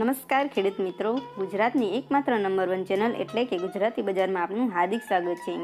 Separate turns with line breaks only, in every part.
નમસ્કાર, ખેડૂત મિત્રો. ગુજરાતની એકમાત્ર નંબર વન ચેનલ એટલે કે ગુજરાતી બજારમાં આપનું હાર્દિક સ્વાગત છે.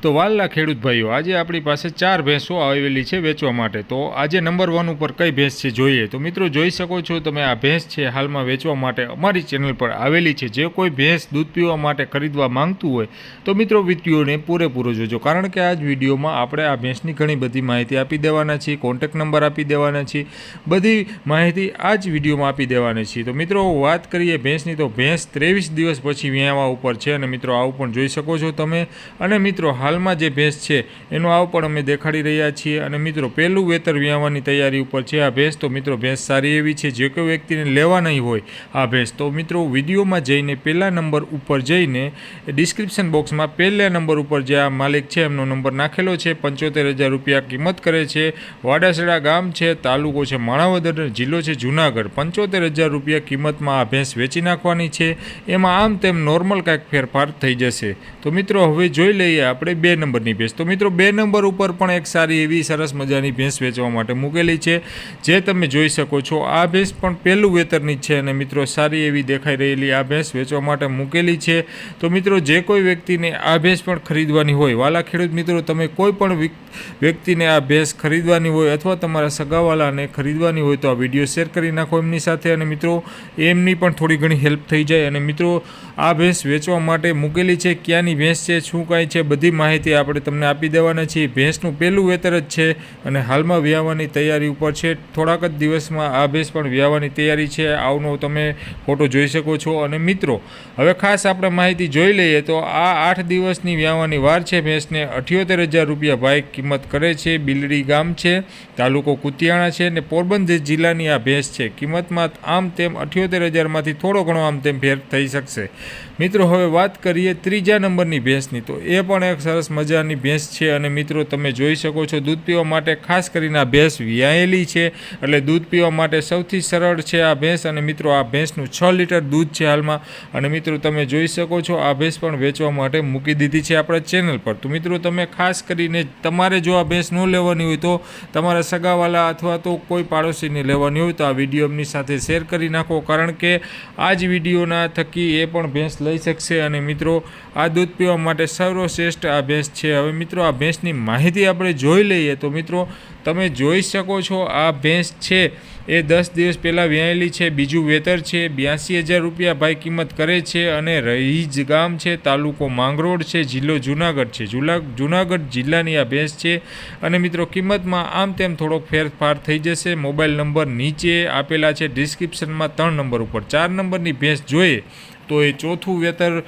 તો વાલના ખેડૂત ભાઈઓ, આજે આપણી પાસે ચાર ભેંસો આવેલી છે વેચવા માટે. તો આજે નંબર વન ઉપર કઈ ભેંસ છે જોઈએ? તો મિત્રો જોઈ શકો છો, તમે આ ભેંસ છે હાલમાં વેચવા માટે અમારી ચેનલ પર આવેલી છે. જે કોઈ ભેંસ દૂધ પીવા માટે ખરીદવા માંગતું હોય, તો મિત્રો વિડીયોને પૂરેપૂરો જોજો. કારણ કે આ જ વિડીયોમાં આપણે આ ભેંસની ઘણી બધી માહિતી આપી દેવાના છીએ કોન્ટેક નંબર આપી દેવાના છીએ, બધી માહિતી આ જ વિડીયોમાં આપી દેવાના છીએ. તો મિત્રો વાત કરીએ ભેંસની, તો ભેંસ ત્રેવીસ દિવસ પછી વ્યાવા ઉપર છે અને મિત્રો આવું પણ જોઈ શકો છો તમે. અને મિત્રો હાલમાં જે ભેંસ છે, એનો આવ પણ અમે દેખાડી રહ્યા છીએ. અને મિત્રો, પહેલું વેતર વ્યાવવાની તૈયારી ઉપર છે આ ભેંસ. તો મિત્રો, ભેંસ સારી એવી છે, જે કોઈ વ્યક્તિને લેવા નહીં હોય આ ભેંસ. તો મિત્રો, વિડીયોમાં જઈને પહેલા નંબર ઉપર જઈને ડિસ્ક્રિપ્શન બોક્સમાં પહેલા નંબર ઉપર જે આ માલિક છે, એમનો નંબર નાખેલો છે. પંચોતેર હજાર રૂપિયા કિંમત કરે છે. વાડાસડા ગામ છે, તાલુકો છે, માણાવદર જિલ્લો છે, જુનાગઢ. પંચોતેર હજાર રૂપિયા કિંમતમાં આ ભેંસ વેચી નાખવાની છે. એમાં આમ તેમ નોર્મલ કાંઈક ફેરફાર થઈ જશે. તો મિત્રો, હવે જોઈ લઈએ આપણે બે નંબરની ભેંસ. તો મિત્રો, બે નંબર ઉપર પણ એક સારી એવી સરસ મજાની ભેંસ વેચવા માટે મૂકેલી છે. જે તમે જોઈ શકો છો, આ ભેંસ પણ પહેલું વેતરની જ છે અને મિત્રો, સારી એવી દેખાઈ રહેલી આ ભેંસ વેચવા માટે મૂકેલી છે. તો મિત્રો, જે કોઈ વ્યક્તિને આ ભેંસ પણ ખરીદવાની હોય, વાલા ખેડૂત મિત્રો, તમે કોઈ પણ વ્યક્તિને આ ભેંસ ખરીદવાની હોય અથવા તમારા સગાવાલાને ખરીદવાની હોય તો આ વીડિયો શેર કરી નાખો એમની સાથે. અને મિત્રો, એમની પણ થોડી ઘણી હેલ્પ થઈ જાય. અને મિત્રો, આ ભેંસ વેચવા માટે મૂકેલી છે. ક્યાંની ભેંસ છે, શું કાંઈ છે, બધી માહિતી આપણે તમને આપી દેવાના છીએ. ભેંસનું પહેલું વેતર જ છે અને હાલમાં વ્યાવવાની તૈયારી ઉપર છે. થોડાક જ દિવસમાં આ ભેંસ પણ વ્યાવવાની તૈયારી છે. આવનો તમે ફોટો જોઈ શકો છો. અને મિત્રો, હવે ખાસ આપણે માહિતી જોઈ લઈએ તો આ આઠ દિવસની વ્યાવવાની વાર છે. ભેંસને અઠ્યોતેર હજાર રૂપિયા ભાઈ કિંમત કરે છે. બિલડી ગામ છે, તાલુકો કુતિયાણા છે અને પોરબંદર જિલ્લાની આ ભેંસ છે. કિંમતમાં આમ તેમ અઠ્યોતેર હજારમાંથી થોડો ઘણો આમ તેમ ફેર થઈ શકશે. મિત્રો, હવે વાત કરીએ ત્રીજા નંબરની ભેંસની. તો એ પણ એક સરસ મજાની ભેંસ છે અને મિત્રો, તમે જોઈ શકો છો, દૂધ પીવા માટે ખાસ કરીને આ ભેંસ વ્યાયેલી છે. એટલે દૂધ પીવા માટે સૌથી સરળ છે આ ભેંસ અને મિત્રો, આ ભેંસનું છ લીટર દૂધ છે હાલમાં. અને મિત્રો, તમે જોઈ શકો છો, આ ભેંસ પણ વેચવા માટે મૂકી દીધી છે આપણા ચેનલ પર. તો મિત્રો, તમે ખાસ કરીને તમારે જો આ ભેંસ ન લેવાની હોય તો તમારા સગાવાલા અથવા તો કોઈ પાડોશીને લેવાની હોય તો આ વીડિયો એમની સાથે શેર કરી નાખો. કારણ કે આ જ વિડીયોના થકી એ પણ ભેંસ લઈ શકશે અને મિત્રો, આ દૂધ પીવા માટે સર્વશ્રેષ્ઠ આ ભેંસ છે. હવે મિત્રો, આ ભેંસની માહિતી આપણે જોઈ લઈએ તો મિત્રો, તમે જોઈ શકો છો આ ભેંસ છે. એ દસ દિવસ પહેલાં વ્યાયેલી છે, બીજું વેતર છે બ્યાસી હજાર રૂપિયા ભાઈ કિંમત કરે છે અને રહીજ ગામ છે, તાલુકો માંગરોળ છે, જિલ્લો જુનાગઢ છે. જુલા, જુનાગઢ જિલ્લાની આ ભેંસ છે અને મિત્રો, કિંમતમાં આમ તેમ થોડોક ફેરફાર થઈ જશે. મોબાઈલ નંબર નીચે આપેલા છે, ડિસ્ક્રિપ્શનમાં ત્રણ નંબર ઉપર. ચાર નંબરની ભેંસ જોઈએ તો એ ચોથું વેતર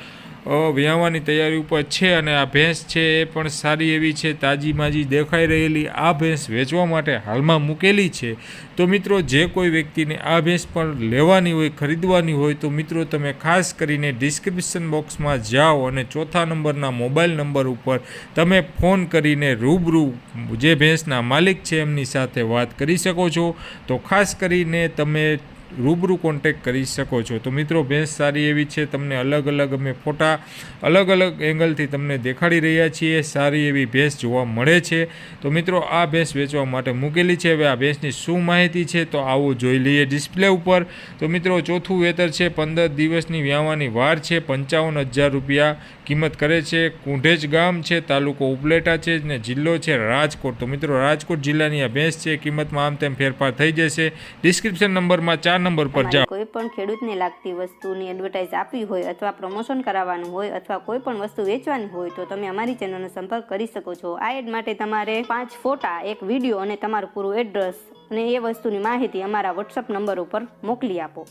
વ્યાવવાની તૈયારી ઉપર છે અને આ ભેંસ છે એ પણ સારી એવી છે તાજી માજી દેખાઈ રહેલી, આ ભેંસ વેચવા માટે હાલમાં મૂકેલી છે. તો મિત્રો, જે કોઈ વ્યક્તિને આ ભેંસ પણ લેવાની હોય, ખરીદવાની હોય, તો મિત્રો, તમે ખાસ કરીને ડિસ્ક્રિપ્શન બોક્સમાં જાઓ અને ચોથા નંબરના મોબાઈલ નંબર ઉપર તમે ફોન કરીને રૂબરૂ જે ભેંસના માલિક છે, એમની સાથે વાત કરી શકો છો. તો ખાસ કરીને તમે રૂબરૂ કોન્ટેક કરી શકો છો. તો મિત્રો, ભેંસ સારી એવી છે. તમને અલગ અલગ અમે ફોટા અલગ અલગ એંગલથી તમને દેખાડી રહ્યા છીએ. સારી એવી ભેંસ જોવા મળે છે. તો મિત્રો, આ ભેંસ વેચવા માટે મૂકેલી છે. હવે આ ભેંસની શું માહિતી છે, તો આવો જોઈ લઈએ ડિસ્પ્લે ઉપર. તો મિત્રો, ચોથું વેતર છે. પંદર દિવસની વ્યાવાની વાર છે. પંચાવન હજાર રૂપિયા કિંમત કરે છે કુંઢેજ ગામ છે તાલુકો ઉપલેટા છે ને જિલ્લો છે રાજકોટ. તો મિત્રો રાજકોટ જિલ્લાની આ ભેંસ છે કિંમતમાં આમ તેમ ફેરફાર થઈ જશે. ડિસ્ક્રિપ્શન નંબરમાં ચાર નંબર પર જાઓ.
કોઈ પણ ખેડૂતને લાગતી વસ્તુની એડવર્ટાઇઝ આપવી હોય અથવા પ્રમોશન કરાવવાનું હોય અથવા કોઈ પણ વસ્તુ વેચવાની હોય તો તમે અમારી ચેનલનો સંપર્ક કરી શકો છો. આ એડ માટે તમારે પાંચ ફોટા એક વીડિયો અને તમારું પૂરું એડ્રેસ અને એ વસ્તુની માહિતી અમારા વોટ્સઅપ નંબર ઉપર મોકલી આપો.